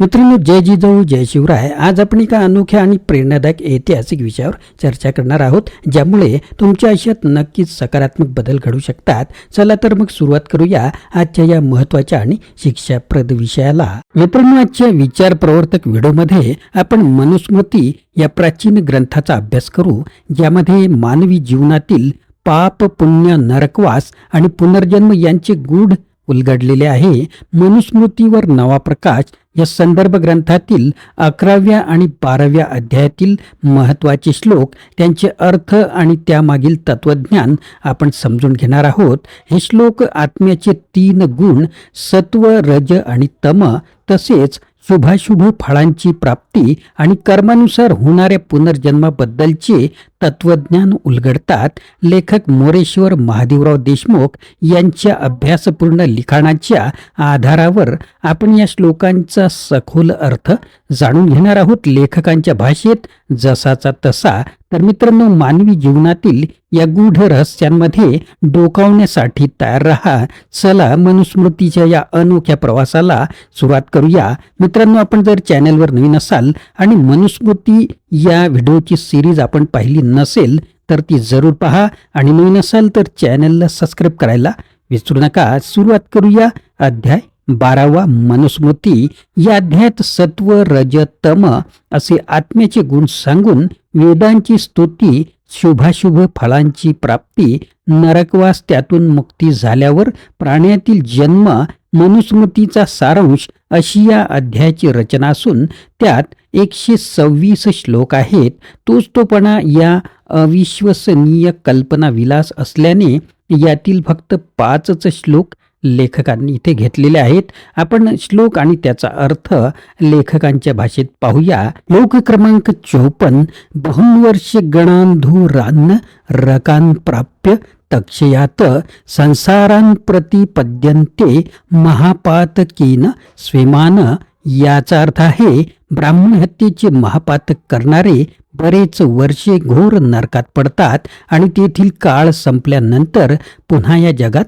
मित्रांनो जय जिजाऊ जय शिवराय. आज आपण एका अनोख्या आणि प्रेरणादायक ऐतिहासिक विषयावर चर्चा करणार आहोत ज्यामुळे तुमच्या आयुष्यात नक्कीच सकारात्मक बदल घडू शकतात. चला तर मग सुरुवात करूया आजच्या या महत्त्वाच्या आणि शिक्षाप्रद विषयाला. मित्रांनो आजच्या विचार प्रवर्तक व्हिडिओमध्ये आपण मनुस्मृती या प्राचीन ग्रंथाचा अभ्यास करू ज्यामध्ये मानवी जीवनातील पाप पुण्य नरकवास आणि पुनर्जन्म यांचे गूढ उलगडलेले आहे. मनुस्मृतीवर नवा प्रकाश या संदर्भ ग्रंथातील अकराव्या आणि बाराव्या अध्यायातील महत्त्वाचे श्लोक त्यांचे अर्थ आणि त्यामागील तत्वज्ञान आपण समजून घेणार आहोत. हे श्लोक आत्म्याचे तीन गुण सत्व रज आणि तम तसेच शुभाशुभ फळांची प्राप्ती आणि कर्मानुसार होणाऱ्या पुनर्जन्माबद्दलचे तत्वज्ञान उलगडतात. लेखक मोरेश्वर महादेवराव देशमुख यांच्या अभ्यासपूर्ण लिखाणाच्या आधारावर आपण या श्लोकांचा सखोल अर्थ जाणून घेणार आहोत. लेखकांच्या भाषेत जसाचा तसा. तर मित्रांनो मानवी जीवनातील या गूढ रहस्यांमध्ये डोकावण्यासाठी तयार राहा. चला मनुस्मृतीच्या या अनोख्या प्रवासाला सुरुवात करूया. मित्रांनो आपण जर चॅनलवर नवीन असाल आणि मनुस्मृती या व्हिडिओची सिरीज आपण पाहिली नसेल तर ती जरूर पहा. आणि नवीन असाल तर चॅनलला सबस्क्राईब करायला विसरू नका. सुरुवात करूया अध्याय बारावा मनुस्मृती. या अध्यायात सत्व रज तम असे आत्म्याचे गुण सांगून वेदांची स्तुती शुभाशुभ फळांची प्राप्ती नरकवास त्यातून मुक्ती झाल्यावर प्राण्यातील जन्म मनुस्मृतीचा सारांश अशी या अध्यायाची रचना असून त्यात एकशे सव्वीस श्लोक आहेत. तोच तोपणा या अविश्वसनीय कल्पना विलास असल्याने यातील फक्त पाचच श्लोक लेखकांनी इथे घेतलेले आहेत. आपण श्लोक आणि त्याचा अर्थ लेखकांच्या भाषेत पाहूया. श्लोक क्रमांक चौपन्न बहुवर्ष गणांधुरान्न रकान प्राप्य तक्षयात संसारान प्रतिपद्यन्ते महापातकीन स्वेमान याचा अर्थ आहे ब्राह्मण हत्येचे महापातक करणारे बरेच वर्षे घोर नरकात पडतात आणि तेथील काळ संपल्यानंतर पुन्हा या जगात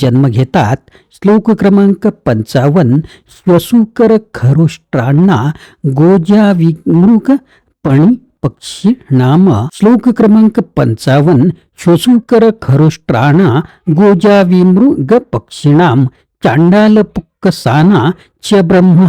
जन्म घेतात. श्लोक क्रमांक पंचावन्न श्वसूकर खरोष्ट्रांना गोजा विमृग पणी पक्षी नाम. श्लोक क्रमांक पंचावन्न श्वसूकर खरोष्ट्राणा गोजा विमृग पक्षिणाम साना च ब्रह्म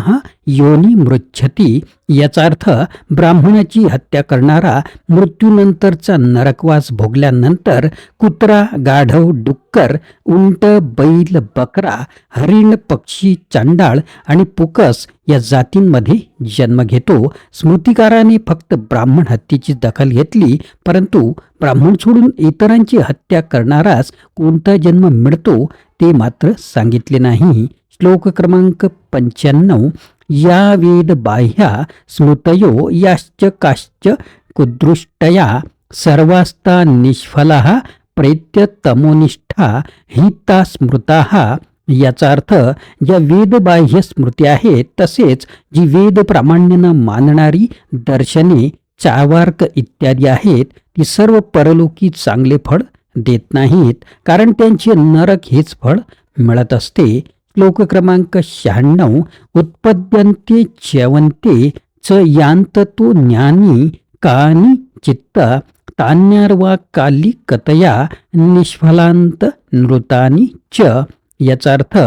योनी मृच्छती. याचा अर्थ ब्राह्मणाची हत्या करणारा मृत्यूनंतरचा नरकवास भोगल्यानंतर कुत्रा गाढव डुक्कर उंट बैल बकरा हरिण पक्षी चांडाळ आणि पुकस या जातींमध्ये जन्म घेतो. स्मृतिकाराने फक्त ब्राह्मण हत्येची दखल घेतली परंतु ब्राह्मण सोडून इतरांची हत्या करणारास कोणता जन्म मिळतो ते मात्र सांगितले नाही. श्लोक क्रमांक पंच्याण्णव या वेद बाह्या स्मृतयो याश्च काश्च कुदृष्टया सर्वास्ता निष्फला प्रेत्य तमोनिष्ठा हिता स्मृता याचा अर्थ ज्या वेदबाह्य स्मृती आहेत तसेच जी वेद प्रामाण्यानं मानणारी दर्शने चावार्क इत्यादी आहेत ती सर्व परलोकी चांगले फळ देत नाहीत कारण त्यांचे नरक हेच फळ मिळत असते. श्लोक क्रमांक शहाण्णव उत्पद्यन्ते च्यवन्ते च यांत तो ज्ञानी कानी चित्त तान्यार्वा काली कतया निष्फलांत नृतानी च। याचा अर्थ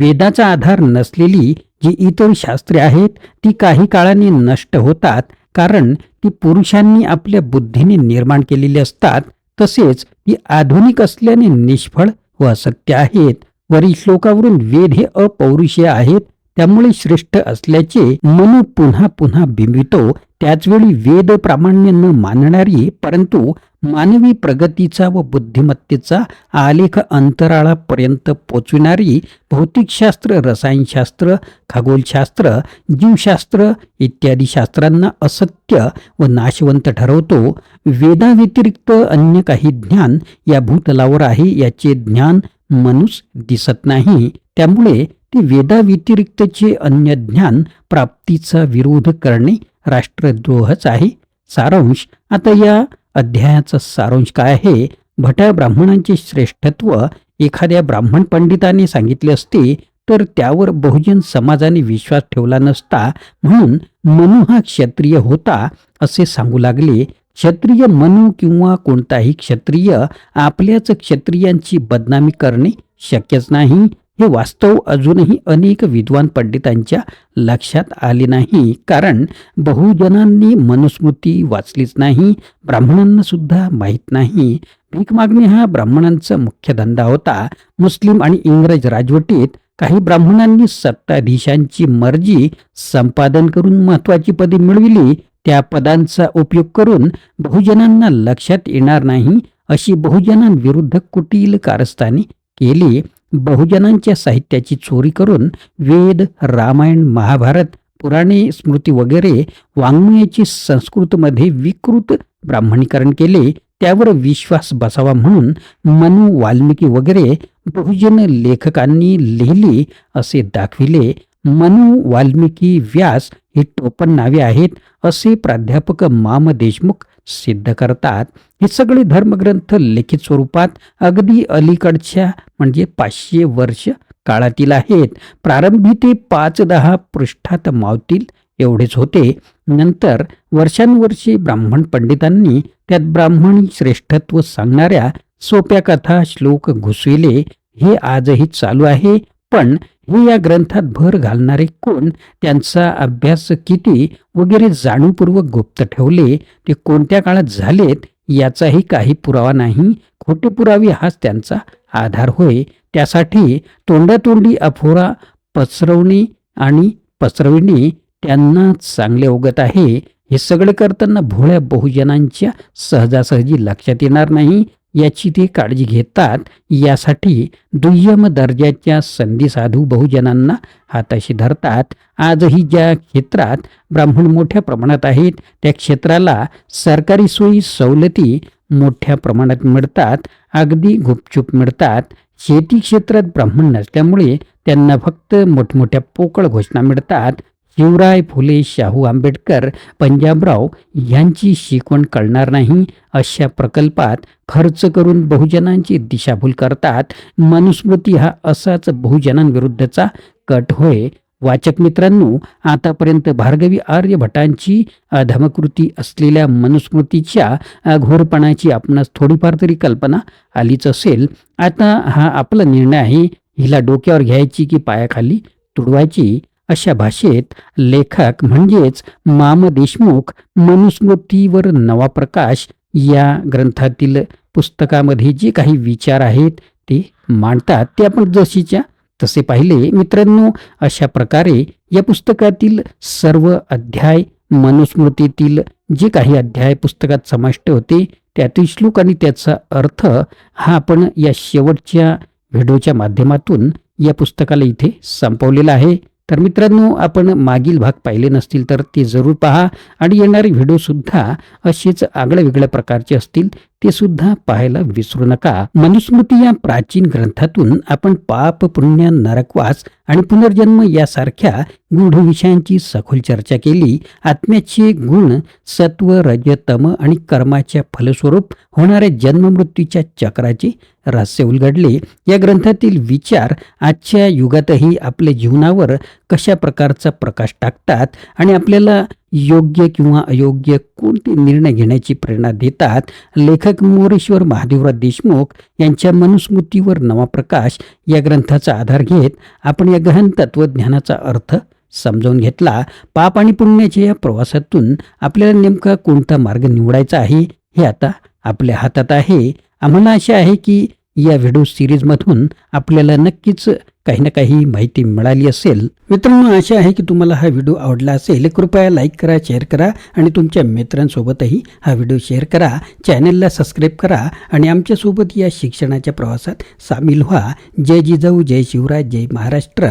वेदाचा आधार नसलेली जी इतर शास्त्रे आहेत ती काही काळाने नष्ट होतात कारण ती पुरुषांनी आपल्या बुद्धीने निर्माण केलेली असतात तसेच ती आधुनिक असल्याने निष्फळ व असत्य आहेत। वरील श्लोकावरून वेद हे अपौरुषीय आहेत त्यामुळे श्रेष्ठ असल्याचे मनु पुन्हा पुन्हा बिंबितो. त्याचवेळी वेद प्रामाण्य न मानणारी परंतु मानवी प्रगतीचा व बुद्धिमत्तेचा आलेख अंतराळापर्यंत पोचविणारी भौतिकशास्त्र रसायनशास्त्र खगोलशास्त्र जीवशास्त्र इत्यादी शास्त्रांना असत्य व नाशवंत ठरवतो. वेदाव्यतिरिक्त अन्य काही ज्ञान या भूतलावर आहे याचे ज्ञान मनुस दिसत नाही. त्यामुळे ते वेदाव्यतिरिक्तचे अन्य ज्ञान प्राप्तीचा विरोध करणे राष्ट्रद्रोहच आहे. सारांश आता या अध्यायाचा सारांश काय आहे? भटा ब्राह्मणांचे श्रेष्ठत्व एखाद्या ब्राह्मण पंडिताने सांगितले असते तर त्यावर बहुजन समाजाने विश्वास ठेवला नसता म्हणून मनु हा क्षत्रिय होता असे सांगू लागले. क्षत्रिय मनु किंवा कोणताही क्षत्रिय आपल्याच क्षत्रियांची बदनामी करणे शक्यच नाही. हे वास्तव अजूनही अनेक विद्वान पंडितांच्या लक्षात आले नाही. कारण बहुजनांनी मनुस्मृती वाचलीच नाही. ब्राह्मणांना सुद्धा माहीत नाही. भीक मागणे हा ब्राह्मणांचा मुख्य धंदा होता. मुस्लिम आणि इंग्रज राजवटीत काही ब्राह्मणांनी सत्ताधीशांची मर्जी संपादन करून महत्वाची पदे मिळविली. त्या पदांचा उपयोग करून बहुजनांना लक्षात येणार नाही अशी बहुजनांविरुद्ध कुटील कारस्थाने केली. बहुजनांच्या साहित्याची चोरी करून वेद रामायण महाभारत पुराणे स्मृती वगैरे वाङ्मयाची संस्कृतमध्ये विकृत ब्राह्मणीकरण केले. त्यावर विश्वास बसावा म्हणून मनु वाल्मिकी वगैरे बहुजन लेखकांनी लिहिली असे दाखविले. मनु वाल्मिकी व्यास ही टोपण नावे आहेत असे प्राध्यापक माम देशमुख सिद्ध करतात. हे सगळे धर्मग्रंथ लिखित स्वरूपात अगदी अलीकडच्या म्हणजे पाचशे वर्ष काळातील आहेत. प्रारंभी ते पाच दहा पृष्ठात मावतील एवढेच होते. नंतर वर्षानुवर्षे ब्राह्मण पंडितांनी त्यात ब्राह्मणी श्रेष्ठत्व सांगणाऱ्या सोप्या कथा श्लोक घुसविले. हे आजही चालू आहे. पण हे या ग्रंथात भर घालणारे कोण त्यांचा अभ्यास किती वगैरे जाणीवपूर्वक गुप्त ठेवले ते कोणत्या काळात झालेत याचाही काही पुरावा नाही. खोटे पुरावे हाच त्यांचा आधार होय. त्यासाठी तोंडातोंडी अफोरा पसरवणे आणि पसरविणे त्यांना चांगले अवगत आहे. हे सगळे करताना भोळ्या बहुजनांच्या सहजासहजी लक्षात येणार नाही. याची ते काळजी घेतात. यासाठी दुय्यम दर्जाच्या संधी साधू बहुजनांना हाताशी धरतात. आजही ज्या क्षेत्रात ब्राह्मण मोठ्या प्रमाणात आहेत त्या क्षेत्राला सरकारी सोयी सवलती मोठ्या प्रमाणात मिळतात. अगदी गुपचूप मिळतात. शेती क्षेत्रात ब्राह्मण नसल्यामुळे त्यांना फक्त मोठमोठ्या पोकळ घोषणा मिळतात. शिवराय फुले शाहू आंबेडकर पंजाबराव यांची शिकवण कळणार नाही. अशा प्रकल्पात खर्च करून बहुजनांची दिशाभूल करतात. मनुस्मृती हा असाच बहुजनांविरुद्धचा कट होय. वाचक मित्रांनो आतापर्यंत भार्गवी आर्यभटांची धमकृती अधमकृती असलेल्या मनुस्मृतीच्या अघोरपणाची आपणास थोडीफार तरी कल्पना आलीच असेल. आता हा आपला निर्णय आहे. हिला डोक्यावर घ्यायची की पायाखाली तुडवायची? अशा भाषेत लेखक म्हणजेच माम देशमुख मनुस्मृतीवर नवा प्रकाश या ग्रंथातील पुस्तकामध्ये जे काही विचार आहेत ते मांडतात. ते आपण जशीच्या तसे पाहिले. मित्रांनो अशा प्रकारे या पुस्तकातील सर्व अध्याय मनुस्मृतीतील जे काही अध्याय पुस्तकात समाविष्ट होते त्यातील श्लोक आणि त्याचा अर्थ हा आपण या शेवटच्या व्हिडिओच्या माध्यमातून या पुस्तकाला इथे संपवलेला आहे. तर मित्रांनो आपण मागील भाग पाहिले नसतील तर ते जरूर पहा आणि येणारे व्हिडिओसुद्धा असेच आगळ्या वेगळ्या प्रकारचे असतील ते सुद्धा पाहायला विसरू नका. मनुस्मृती या प्राचीन ग्रंथातून आपण पाप पुण्य नरकवास आणि पुनर्जन्म यासारख्या गूढ विषयांची सखोल चर्चा केली. आत्म्याचे गुण सत्व रजतम आणि कर्माच्या फलस्वरूप होणाऱ्या जन्ममृत्यूच्या चक्राचे रहस्य उलगडले. या ग्रंथातील विचार आजच्या युगातही आपल्या जीवनावर कशा प्रकारचा प्रकाश टाकतात आणि आपल्याला योग्य किंवा अयोग्य कोणते निर्णय घेण्याची प्रेरणा देतात लेखक मोरेश्वर महादेवराव देशमुख यांच्या मनुस्मृतीवर नवा प्रकाश या ग्रंथाचा आधार घेत आपण या गहन तत्वज्ञानाचा अर्थ समजावून घेतला. पाप आणि पुण्याच्या या प्रवासातून आपल्याला नेमका कोणता मार्ग निवडायचा आहे हे आता आपल्या हातात आहे. आम्हाला आशा आहे की या व्हिडिओ सिरीजमधून आपल्याला नक्कीच काही ना काही माहिती मिळाली असेल. मित्रांनो आशा आहे की तुम्हाला हा व्हिडिओ आवडला असेल. कृपया लाईक करा शेअर करा आणि तुमच्या मित्रांसोबतही हा व्हिडिओ शेअर करा. चॅनलला सबस्क्राईब करा आणि आमच्यासोबत या शिक्षणाच्या प्रवासात सामील व्हा. जय जिजाऊ जय शिवराज जय महाराष्ट्र.